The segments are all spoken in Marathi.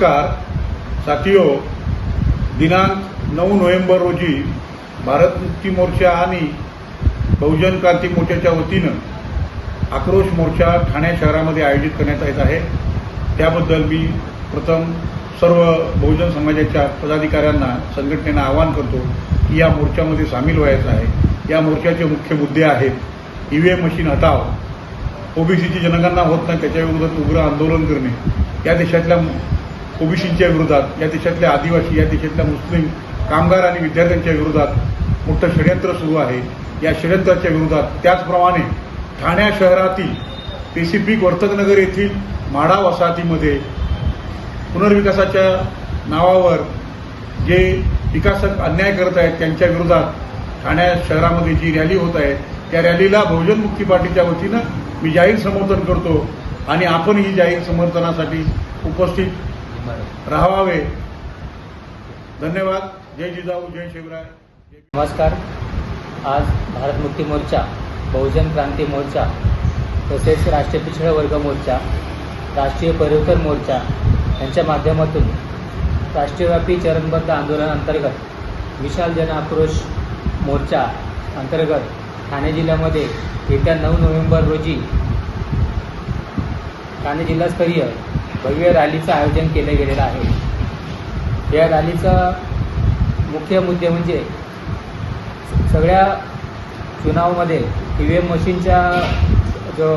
नमस्कार. साथियो दिनांक नऊ नोव्हेंबर रोजी भारत मुक्ती मोर्चा आणि बहुजन क्रांती मोर्चाच्या वतीनं आक्रोश मोर्चा ठाणे शहरामध्ये आयोजित करण्यात येत आहे. त्याबद्दल मी प्रथम सर्व बहुजन समाजाच्या पदाधिकाऱ्यांना संघटनेनं आवाहन करतो की या मोर्चामध्ये सामील व्हायचं आहे. या मोर्चाचे मुख्य मुद्दे आहेत ईव्हीएम मशीन हटाव ओबीसीची जनगणना होत नाही त्याच्याविरोधात उग्र आंदोलन करणे. या देशातल्या ओबीसींच्या विरोधात या देशातल्या आदिवासी या देशातल्या मुस्लिम कामगार आणि विद्यार्थ्यांच्या विरोधात मोठं षडयंत्र सुरू आहे. या षडयंत्राच्या विरोधात त्याचप्रमाणे ठाण्या शहरातील पेसिफिक वर्तकनगर येथील माढा वसाहतीमध्ये पुनर्विकासाच्या नावावर जे विकासक अन्याय करत आहेत त्यांच्या विरोधात ठाण्या शहरामध्ये जी रॅली होत आहे त्या रॅलीला बहुजन मुक्ती पार्टीच्या वतीनं मी जाहीर समर्थन करतो आणि आपण ही जाहीर समर्थनासाठी उपस्थित राहावे. धन्यवाद. जय जिजाऊ जय शिवराय. नमस्कार. आज भारत मुक्ती मोर्चा बहुजन क्रांती मोर्चा तसेच राष्ट्रीय पिछड़ा वर्ग मोर्चा राष्ट्रीय परिवर्तन मोर्चा यांच्या माध्यमातून राष्ट्रव्यापी चरणबद्ध आंदोलन अंतर्गत विशाल जन आक्रोश मोर्चा अंतर्गत ठाणे जिल्ह्यामध्ये येत्या नऊ नोव्हेंबर रोजी ठाणे जिल्हास्तरीय भव्य रॅलीचं आयोजन केलं गेलेलं आहे. या रॅलीचा मुख्य मुद्दे म्हणजे सगळ्या चुनावमध्ये ई व्ही एम मशीनच्या जो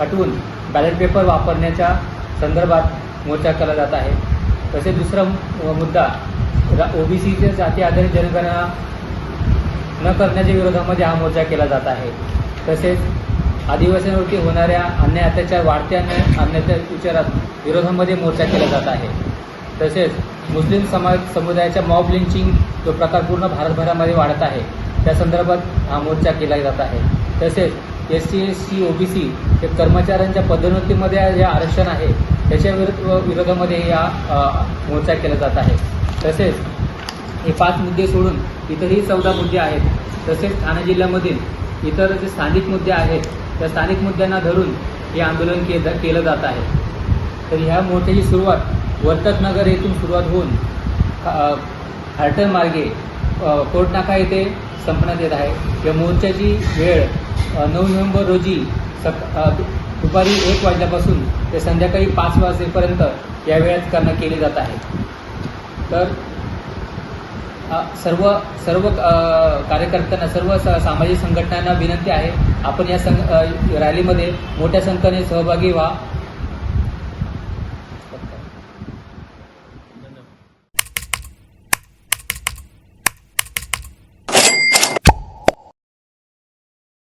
हटवून बॅलेट पेपर वापरण्याच्या संदर्भात मोर्चा केला जात आहे. तसेच दुसरा मु- मुद्दा ओबीसीच्या जाती आधारित जनगणना न करण्याच्या विरोधामध्ये हा मोर्चा केला जात आहे. तसेच आदिवासींवरती होणाऱ्या अन्याय अत्याचार वाढत्या अन्याय विचारात विरोधामध्ये मोर्चा केला जात आहे. तसेच मुस्लिम समाज समुदायाच्या मॉब लिंचिंग जो प्रकार पूर्ण भारतभरामध्ये वाढत आहे त्या संदर्भात हा मोर्चा केला जात आहे. तसेच S C S C O B C हे कर्मचाऱ्यांच्या पदोन्नतीमध्ये जे आरक्षण आहे त्याच्या विरुद्ध विरोधामध्ये या मोर्चा केला जात आहे. तसेच हे पाच मुद्दे सोडून इतरही चौदा मुद्दे आहेत. तसेच ठाणे जिल्ह्यामधील इतर जे स्थानिक मुद्दे आहेत त्या स्थानिक मुद्द्यांना धरून हे आंदोलन के केलं जात आहे. तर ह्या मोर्चाची सुरुवात वर्तकनगर येथून सुरुवात होऊन हार्टन मार्गे कोर्टनाका येथे संपण्यात येत आहे. या मोर्चाची वेळ नऊ नोव्हेंबर रोजी सक दुपारी एक वाजल्यापासून ते संध्याकाळी पाच वाजेपर्यंत या वेळात करणं केली जात आहे. तर सर्व सर्व कार्यकर्त्यांना सर्व स- सामाजिक संघटनांना विनंती आहे आपण या संघ रॅलीमध्ये मोठ्या संख्येने सहभागी व्हा.